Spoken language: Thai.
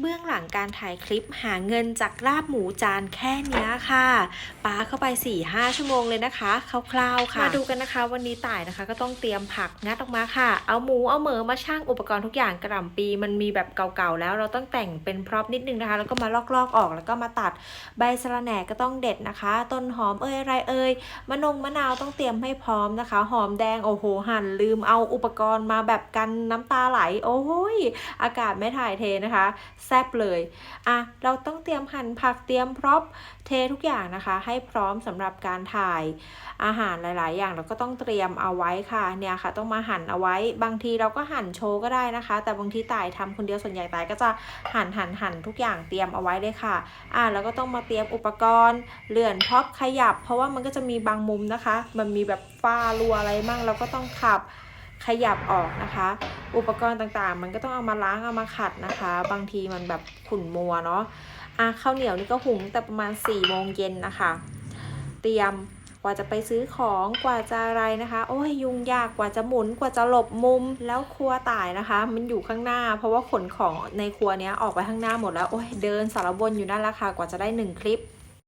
เบื้องหลังการถ่ายคลิปหาเงินจากลาบหมูจานแค่เนี้ยค่ะปาเข้าไป 4-5 ชั่วโมงเลยนะคะคร่าวๆค่ะมาดูกันนะคะ วันนี้ต่ายนะคะ ก็ต้องเตรียมผักงัดออกมาค่ะ เอาหมูเอาเหมอมาช่างอุปกรณ์ทุกอย่างกระหล่ำปีมันมีแบบเก่าๆแล้วเราต้องแต่งเป็นพร็อพนิดนึงนะคะ แล้วก็มาลอกๆออกแล้วก็มาตัดใบสะระแหน่ก็ต้องเด็ดนะคะ ต้นหอมเอ้ยอะไรเอ่ยมะนงมะนาวต้องเตรียมให้พร้อมนะคะ หอมแดงโอ้โหหั่นลืมเอาอุปกรณ์มาแบบกันน้ำตาไหล โอ้ยอากาศไม่ถ่ายเทนะคะแซบเลยอะเราต้องเตรียมหั่นผักเตรียมพร็อพเททุกอย่างนะคะ ให้พร้อมสำหรับการถ่ายอาหารหลาย ๆ อย่างเราก็ต้องเตรียมเอาไว้ค่ะเนี่ยค่ะ ต้องมาหั่นเอาไว้ บางทีเราก็หั่นโชว์ก็ได้นะคะ แต่บางทีตายทำคนเดียวส่วนใหญ่ตายก็จะหั่นหั่นหั่นทุกอย่างเตรียมเอาไว้เลยค่ะอะแล้วก็ต้องมาเตรียมอุปกรณ์เลื่อนพร็อพขยับ เพราะว่ามันก็จะมีบางมุมนะคะ มันมีแบบฝ้ารัวอะไรมั่งเราก็ต้องขับ ขยับออกนะคะ อุปกรณ์ต่างๆ มันก็ต้องเอามาล้างเอามาขัดนะคะ บางทีมันแบบขุ่นมัวเนาะอะข้าวเหนียวนี่ก็หุงแต่ประมาณ4ี่โมงเย็นนะคะ เตรียมกว่าจะไปซื้อของกว่าจะอะไรนะคะ โอ้ยยุ่งยากกว่าจะหมุนกว่าจะหลบมุมแล้วครัวตายนะคะ มันอยู่ข้างหน้า เพราะว่าขนของในครัวเนี้ยออกไปข้างหน้าหมดแล้วโอ้ยเดินสารวนอยู่นั่นละค่ะกว่าจะได้หนึ่งคลิป